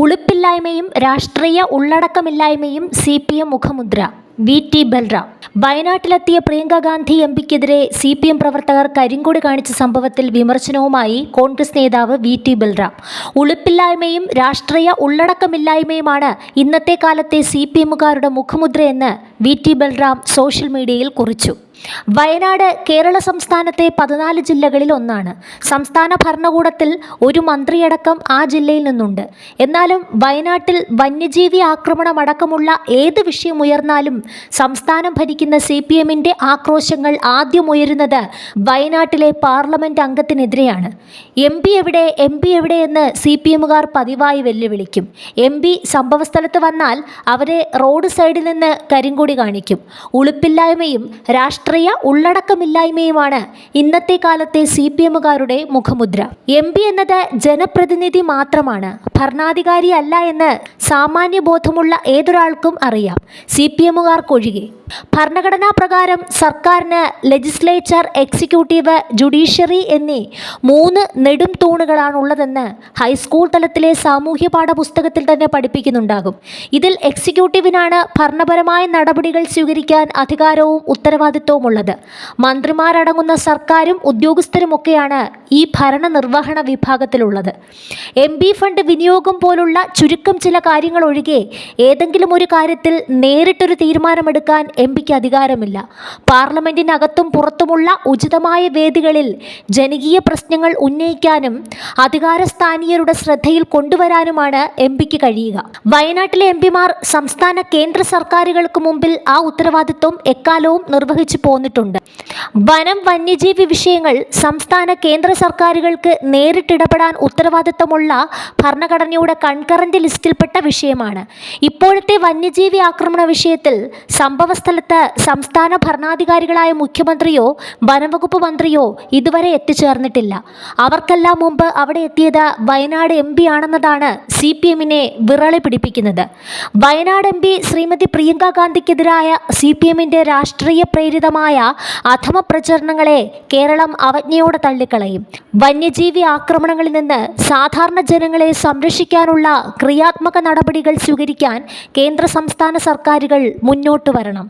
ഉളുപ്പില്ലായ്മയും രാഷ്ട്രീയ ഉള്ളടക്കമില്ലായ്മയും C P M മുഖമുദ്ര. വി. ടി. ബൽറാം. വയനാട്ടിലെത്തിയ പ്രിയങ്ക ഗാന്ധി എം പിക്കെതിരെ സി പി എം പ്രവർത്തകർ കരിങ്കൊടി കാണിച്ച സംഭവത്തിൽ വിമർശനവുമായി കോൺഗ്രസ് നേതാവ് വി. ടി. ബൽറാം. ഉളുപ്പില്ലായ്മയും രാഷ്ട്രീയ ഉള്ളടക്കമില്ലായ്മയുമാണ് ഇന്നത്തെ കാലത്തെ സി പി എമ്മുകാരുടെ മുഖമുദ്രയെന്ന് വി. ടി. ബൽറാം സോഷ്യൽ മീഡിയയിൽ കുറിച്ചു. വയനാട് കേരള സംസ്ഥാനത്തെ പതിനാല് ജില്ലകളിൽ ഒന്നാണ്. സംസ്ഥാന ഭരണകൂടത്തിൽ ഒരു മന്ത്രിയടക്കം ആ ജില്ലയിൽ നിന്നുണ്ട്. എന്നാലും വയനാട്ടിൽ വന്യജീവി ആക്രമണമടക്കമുള്ള ഏത് വിഷയം ഉയർന്നാലും സംസ്ഥാനം ഭരിക്കുന്ന സി പി എമ്മിന്റെ ആക്രോശങ്ങൾ ആദ്യം ഉയരുന്നത് വയനാട്ടിലെ പാർലമെന്റ് അംഗത്തിനെതിരെയാണ്. എം പി എവിടെ എം പി എവിടെ എന്ന് സി പി എമ്മുകാർ പതിവായി വെല്ലുവിളിക്കും. എം പി സംഭവസ്ഥലത്ത് വന്നാൽ അവരെ റോഡ് സൈഡിൽ നിന്ന് കരിങ്കൊടി കാണിക്കും. ഉളുപ്പില്ലായ്മയും രാഷ്ട്രീയ ഉള്ളടക്കമില്ലായ്മയുമാണ് ഇന്നത്തെ കാലത്തെ സി പി എമ്മുകാരുടെ മുഖമുദ്ര. എം പി എന്നത് ജനപ്രതിനിധി മാത്രമാണ്. ഭരണാധികാരിയല്ല എന്ന് സാമാന്യ ബോധമുള്ള ഏതൊരാൾക്കും അറിയാം. സി പി എമ്മുകാർക്കൊഴികെ ഭരണഘടനാ പ്രകാരം സർക്കാരിന് ലെജിസ്ലേച്ചർ എക്സിക്യൂട്ടീവ് ജുഡീഷ്യറി എന്നീ മൂന്ന് നെടും തൂണുകളാണുള്ളതെന്ന് ഹൈസ്കൂൾ തലത്തിലെ സാമൂഹ്യ പാഠപുസ്തകത്തിൽ തന്നെ പഠിപ്പിക്കുന്നുണ്ടാകും. ഇതിൽ എക്സിക്യൂട്ടീവിനാണ് ഭരണപരമായ നടപടികൾ സ്വീകരിക്കാൻ അധികാരവും ഉത്തരവാദിത്വവും ഉള്ളത് മന്ത്രിമാരടങ്ങുന്ന സർക്കാരും ഉദ്യോഗസ്ഥരുമൊക്കെയാണ് ഈ ഭരണനിർവഹണ വിഭാഗത്തിലുള്ളത്. എം ഫണ്ട് വിനിയോഗം പോലുള്ള ചുരുക്കം ചില കാര്യങ്ങൾ ഒഴികെ ഏതെങ്കിലും ഒരു കാര്യത്തിൽ നേരിട്ടൊരു തീരുമാനമെടുക്കാൻ എം പിക്ക് അധികാരമില്ല. പാർലമെന്റിനകത്തും പുറത്തുമുള്ള ഉചിതമായ വേദികളിൽ ജനകീയ പ്രശ്നങ്ങൾ ഉന്നയിക്കാനും അധികാരസ്ഥാനീയരുടെ ശ്രദ്ധയിൽ കൊണ്ടുവരാനുമാണ് എം പിക്ക് കഴിയുക. വയനാട്ടിലെ എം പിമാർ സംസ്ഥാന കേന്ദ്ര സർക്കാരുകൾക്ക് മുമ്പിൽ ആ ഉത്തരവാദിത്വം എക്കാലവും നിർവഹിച്ചു പോന്നിട്ടുണ്ട്. വനം വന്യജീവി വിഷയങ്ങൾ സംസ്ഥാന കേന്ദ്ര സർക്കാരുകൾക്ക് നേരിട്ടിടപെടാൻ ഉത്തരവാദിത്തമുള്ള ഭരണഘടനയുടെ കൺകറന്റ് ലിസ്റ്റിൽപ്പെട്ട വിഷയമാണ്. ഇപ്പോഴത്തെ വന്യജീവി ആക്രമണ വിഷയത്തിൽ സംഭവസ്ഥലത്ത് സംസ്ഥാന ഭരണാധികാരികളായ മുഖ്യമന്ത്രിയോ വനംവകുപ്പ് മന്ത്രിയോ ഇതുവരെ എത്തിച്ചേർന്നിട്ടില്ല. അവർക്കെല്ലാം മുമ്പ് അവിടെ എത്തിയത് വയനാട് എം പി ആണെന്നതാണ് സി പി എമ്മിനെ വിറളി പിടിപ്പിക്കുന്നത്. വയനാട് എം പി ശ്രീമതി പ്രിയങ്ക ഗാന്ധിക്കെതിരായ സി പി എമ്മിന്റെ രാഷ്ട്രീയ പ്രേരിതമായ അധമ പ്രചരണങ്ങളെ കേരളം അവജ്ഞയോടെ തള്ളിക്കളയും. വന്യജീവി ആക്രമണങ്ങളിൽ നിന്ന് സാധാരണ ജനങ്ങളെ സംരക്ഷിക്കാനുള്ള ക്രിയാത്മക നടപടികൾ സ്വീകരിക്കാൻ കേന്ദ്ര സംസ്ഥാന സർക്കാരുകൾ മുന്നോട്ട് വരണം.